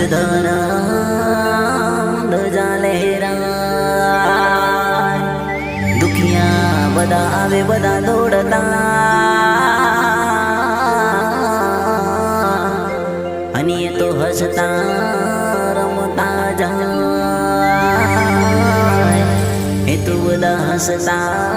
જુદાના દજા લહેરા બધા આવે બધા દોડતા અને તો હસતા રમતા જાય એ તો બધા હસતા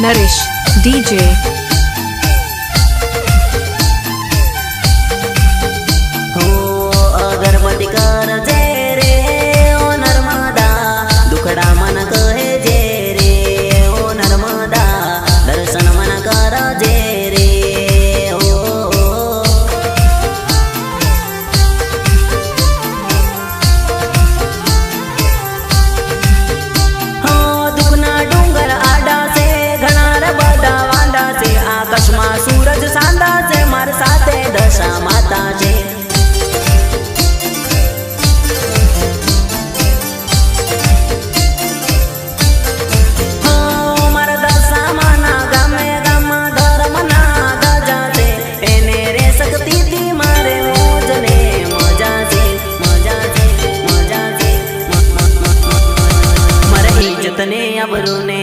Naresh, DJ कितने अबरू ने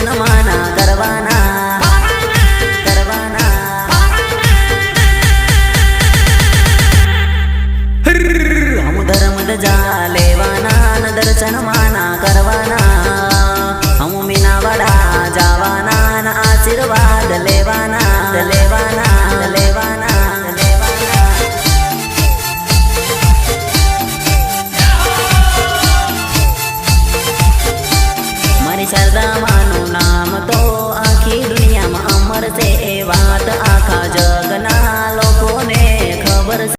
જન્મના કરવાના કરવાના હમ ધર્મ જા લેવાના દર્શન માના કરવાના